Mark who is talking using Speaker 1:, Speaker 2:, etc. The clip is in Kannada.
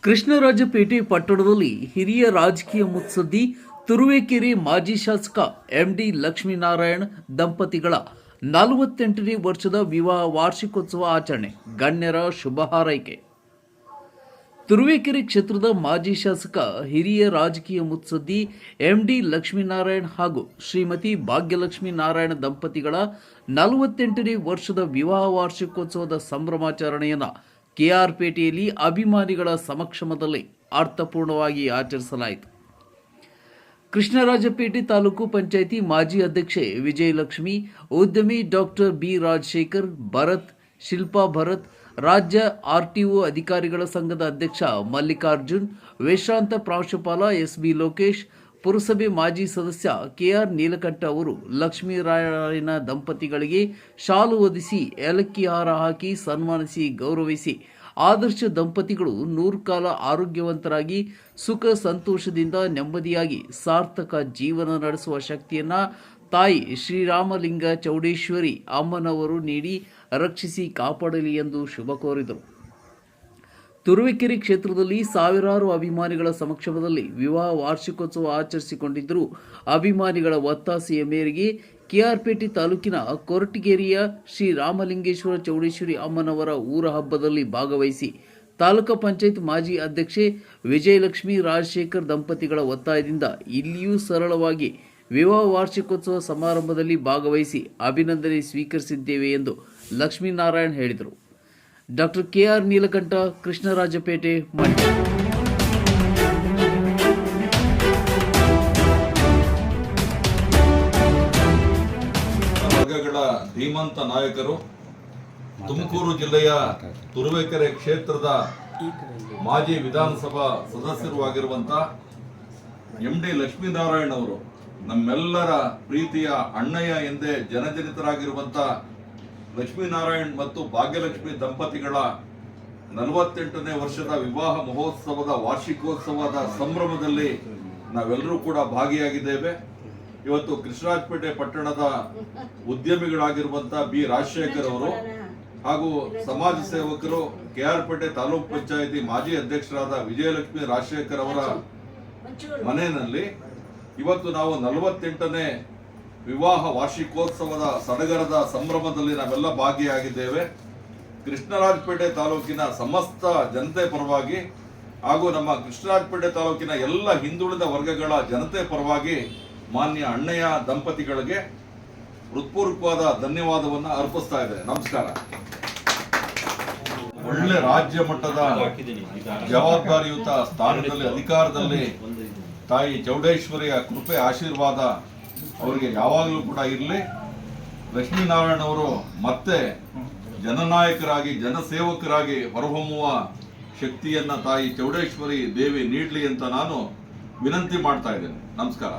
Speaker 1: ಕೃಷ್ಣರಾಜಪೇಟೆ ಪಟ್ಟಣದಲ್ಲಿ ಹಿರಿಯ ರಾಜಕೀಯ ಮುತ್ಸದ್ದಿ ತುರುವೇಕೆರೆ ಮಾಜಿ ಶಾಸಕ ಎಂಡಿ ಲಕ್ಷ್ಮೀನಾರಾಯಣ್ ದಂಪತಿಗಳ ನಲವತ್ತೆಂಟನೇ ವರ್ಷದ ವಿವಾಹ ವಾರ್ಷಿಕೋತ್ಸವ ಆಚರಣೆ. ಗಣ್ಯರ ಶುಭ ಹಾರೈಕೆ. ತುರುವೇಕೆರೆ ಕ್ಷೇತ್ರದ ಮಾಜಿ ಶಾಸಕ, ಹಿರಿಯ ರಾಜಕೀಯ ಮುತ್ಸದ್ದಿ ಎಂಡಿ ಲಕ್ಷ್ಮೀನಾರಾಯಣ್ ಹಾಗೂ ಶ್ರೀಮತಿ ಭಾಗ್ಯಲಕ್ಷ್ಮೀ ನಾರಾಯಣ ದಂಪತಿಗಳ ನಲವತ್ತೆಂಟನೇ ವರ್ಷದ ವಿವಾಹ ವಾರ್ಷಿಕೋತ್ಸವದ ಸಂಭ್ರಮಾಚರಣೆಯನ್ನು ಕೆಆರ್ಪೇಟೆಯಲ್ಲಿ ಅಭಿಮಾನಿಗಳ ಸಮಕ್ಷಮದಲ್ಲಿ ಅರ್ಥಪೂರ್ಣವಾಗಿ ಆಚರಿಸಲಾಯಿತು. ಕೃಷ್ಣರಾಜಪೇಟೆ ತಾಲೂಕು ಪಂಚಾಯಿತಿ ಮಾಜಿ ಅಧ್ಯಕ್ಷೆ ವಿಜಯಲಕ್ಷ್ಮಿ, ಉದ್ಯಮಿ ಡಾಕ್ಟರ್ ಬಿ ರಾಜಶೇಖರ್ ಭರತ್, ಶಿಲ್ಪಾ ಭರತ್, ರಾಜ್ಯ ಆರ್ಟಿಒ ಅಧಿಕಾರಿಗಳ ಸಂಘದ ಅಧ್ಯಕ್ಷ ಮಲ್ಲಿಕಾರ್ಜುನ್ ವಿಶ್ರಾಂತ ಪ್ರಾಂಶುಪಾಲ ಎಸ್ ಬಿ ಲೋಕೇಶ್ ಪುರಸಭೆ ಮಾಜಿ ಸದಸ್ಯ ಕೆಆರ್ ನೀಲಕಂಠ ಅವರು ಲಕ್ಷ್ಮೀರಾಯಣ ದಂಪತಿಗಳಿಗೆ ಶಾಲು ಒದಿಸಿ ಏಲಕ್ಕಿ ಹಾರ ಹಾಕಿ ಸನ್ಮಾನಿಸಿ ಗೌರವಿಸಿ. ಆದರ್ಶ ದಂಪತಿಗಳು ನೂರು ಕಾಲ ಆರೋಗ್ಯವಂತರಾಗಿ, ಸುಖ ಸಂತೋಷದಿಂದ ನೆಮ್ಮದಿಯಾಗಿ ಸಾರ್ಥಕ ಜೀವನ ನಡೆಸುವ ಶಕ್ತಿಯನ್ನ ತಾಯಿ ಶ್ರೀರಾಮಲಿಂಗ ಚೌಡೇಶ್ವರಿ ಅಮ್ಮನವರು ನೀಡಿ ರಕ್ಷಿಸಿ ಕಾಪಾಡಲಿ ಎಂದು ಶುಭ ಕೋರಿದರು. ತುರುವೇಕೆರೆ ಕ್ಷೇತ್ರದಲ್ಲಿ ಸಾವಿರಾರು ಅಭಿಮಾನಿಗಳ ಸಮಕ್ಷಮದಲ್ಲಿ ವಿವಾಹ ವಾರ್ಷಿಕೋತ್ಸವ ಆಚರಿಸಿಕೊಂಡಿದ್ದರೂ. ಅಭಿಮಾನಿಗಳ ಒತ್ತಾಸೆಯ ಮೇರೆಗೆ ಕೆಆರ್ಪೇಟೆ ತಾಲೂಕಿನ ಕೊರಟಗೇರಿಯ ಶ್ರೀ ರಾಮಲಿಂಗೇಶ್ವರ ಚೌಡೇಶ್ವರಿ ಅಮ್ಮನವರ ಊರ ಹಬ್ಬದಲ್ಲಿ ಭಾಗವಹಿಸಿ, ತಾಲೂಕು ಪಂಚಾಯತ್ ಮಾಜಿ ಅಧ್ಯಕ್ಷೆ ವಿಜಯಲಕ್ಷ್ಮಿ, ರಾಜಶೇಖರ್ ದಂಪತಿಗಳ ಒತ್ತಾಯದಿಂದ ಇಲ್ಲಿಯೂ ಸರಳವಾಗಿ ವಿವಾಹ ವಾರ್ಷಿಕೋತ್ಸವ ಸಮಾರಂಭದಲ್ಲಿ ಭಾಗವಹಿಸಿ ಅಭಿನಂದನೆ ಸ್ವೀಕರಿಸಿದ್ದೇವೆ ಎಂದು ಲಕ್ಷ್ಮೀನಾರಾಯಣ್ ಹೇಳಿದರು. Doctor K R Neelakanta, Krishnarajpet, Mandya.
Speaker 2: ವರ್ಗಗಳ ಧೀಮಂತ ನಾಯಕರು, ತುಮಕೂರು ಜಿಲ್ಲೆಯ ತುರುವೇಕೆರೆ ಕ್ಷೇತ್ರದ ಮಾಜಿ ವಿಧಾನಸಭಾ ಸದಸ್ಯರು ಆಗಿರುವಂತ ಎಂ ಡಿ ಲಕ್ಷ್ಮೀನಾರಾಯಣ್ ಅವರು, ನಮ್ಮೆಲ್ಲರ ಪ್ರೀತಿಯ ಅಣ್ಣಯ್ಯ ಎಂದೇ ಜನಜನಿತರಾಗಿರುವಂತ ಲಕ್ಷ್ಮೀನಾರಾಯಣ್ ಮತ್ತು ಭಾಗ್ಯಲಕ್ಷ್ಮಿ ದಂಪತಿಗಳ ನಲವತ್ತೆಂಟನೇ ವರ್ಷದ ವಿವಾಹ ಮಹೋತ್ಸವದ ವಾರ್ಷಿಕೋತ್ಸವದ ಸಂಭ್ರಮದಲ್ಲಿ ನಾವೆಲ್ಲರೂ ಕೂಡ ಭಾಗಿಯಾಗಿದ್ದೇವೆ. ಇವತ್ತು ಕೃಷ್ಣರಾಜಪೇಟೆ ಪಟ್ಟಣದ ಉದ್ಯಮಿಗಳಾಗಿರುವಂತ ಬಿ. ರಾಜಶೇಖರ್ ಅವರು ಹಾಗೂ ಸಮಾಜ ಸೇವಕರು ಕೆಆರ್ಪೇಟೆ ತಾಲೂಕ್ ಪಂಚಾಯಿತಿ ಮಾಜಿ ಅಧ್ಯಕ್ಷರಾದ ವಿಜಯಲಕ್ಷ್ಮಿ ರಾಜಶೇಖರ್ ಅವರ ಮನೆಯಲ್ಲಿ ಇವತ್ತು ನಾವು ನಲವತ್ತೆಂಟನೇ ವಿವಾಹ ವಾರ್ಷಿಕೋತ್ಸವದ ಸಡಗರದ ಸಂಭ್ರಮದಲ್ಲಿ ನಾವೆಲ್ಲ ಭಾಗಿಯಾಗಿದ್ದೇವೆ. ಕೃಷ್ಣರಾಜಪೇಟೆ ತಾಲೂಕಿನ ಸಮಸ್ತ ಜನತೆ ಪರವಾಗಿ ಹಾಗೂ ನಮ್ಮ ಕೃಷ್ಣರಾಜಪೇಟೆ ತಾಲೂಕಿನ ಎಲ್ಲ ಹಿಂದುಳಿದ ವರ್ಗಗಳ ಜನತೆ ಪರವಾಗಿ ಮಾನ್ಯ ಅಣ್ಣಯ್ಯ ದಂಪತಿಗಳಿಗೆ ಹೃತ್ಪೂರ್ವಕವಾದ ಧನ್ಯವಾದವನ್ನ ಅರ್ಪಿಸ್ತಾ ಇದೆ ನಮಸ್ಕಾರ. ಒಳ್ಳೆ ರಾಜ್ಯ ಮಟ್ಟದ ಜವಾಬ್ದಾರಿಯುತ ಸ್ಥಾನದಲ್ಲಿ, ಅಧಿಕಾರದಲ್ಲಿ ತಾಯಿ ಚೌಡೇಶ್ವರಿಯ ಕೃಪೆ, ಆಶೀರ್ವಾದ ಅವರಿಗೆ ಯಾವಾಗಲೂ ಕೂಡ ಇರಲಿ. ಲಕ್ಷ್ಮೀನಾರಾಯಣ ಅವರು ಮತ್ತೆ ಜನನಾಯಕರಾಗಿ, ಜನಸೇವಕರಾಗಿ ಹೊರಹೊಮ್ಮುವ ಶಕ್ತಿಯನ್ನ ತಾಯಿ ಚೌಡೇಶ್ವರಿ ದೇವಿ ನೀಡಲಿ ಅಂತ ನಾನು ವಿನಂತಿ ಮಾಡ್ತಾ ಇದ್ದೇನೆ. ನಮಸ್ಕಾರ.